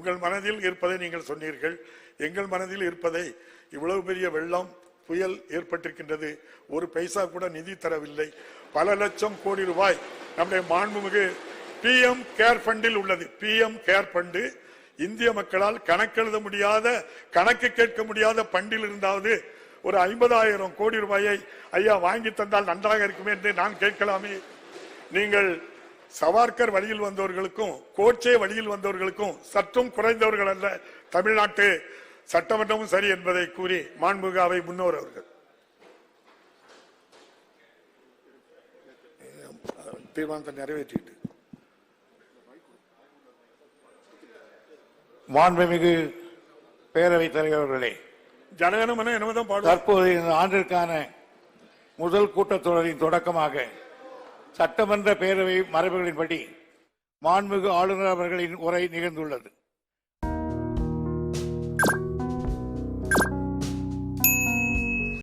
உங்கள் மனதில் இருப்பதை நீங்கள் சொன்னீர்கள். எங்கள் மனதில் இருப்பதை இவ்வளவு பெரிய வெள்ளம் புயல் ஏற்பட்டிருக்கின்றது. ஒரு பைசா கூட நிதி தரவில்லை. பல லட்சம் கோடி ரூபாய் நம்முடைய மாண்புமிகு பிஎம் கேர் ஃபண்டில் உள்ளது. பிஎம் கேர் ஃபண்டு இந்திய மக்களால் கணக்கெழுத முடியாத கணக்கு கேட்க முடியாத பண்டில் இருந்தாவது ஒரு ஐம்பதாயிரம் கோடி ரூபாயை ஐயா வாங்கி தந்தால் நன்றாக இருக்குமே என்று நான் கேட்கலாமே. நீங்கள் சவார்கர் வழியில் வந்தவர்களுக்கும் கோட்சே வழியில் வந்தவர்களுக்கும் சற்றும் குறைந்தவர்கள் அல்ல தமிழ்நாட்டு சட்டமன்றமும் சரி என்பதை கூறி மாண்புகாவை முன்னோர் அவர்கள். தீர்மானத்தை நிறைவேற்றிட்டு. மாண்புமிகு பேரவைத் தலைவர்களே ஜனகனமன என்னதான் பாடுவார். தற்போது இந்த ஆண்டிற்கான முதல் கூட்டத்தொடரின் தொடக்கமாக சட்டமன்ற பேரவை மரபுகளின்படி மாண்புமிகு ஆளுநர் அவர்களின் உரை நிகழ்ந்துள்ளது.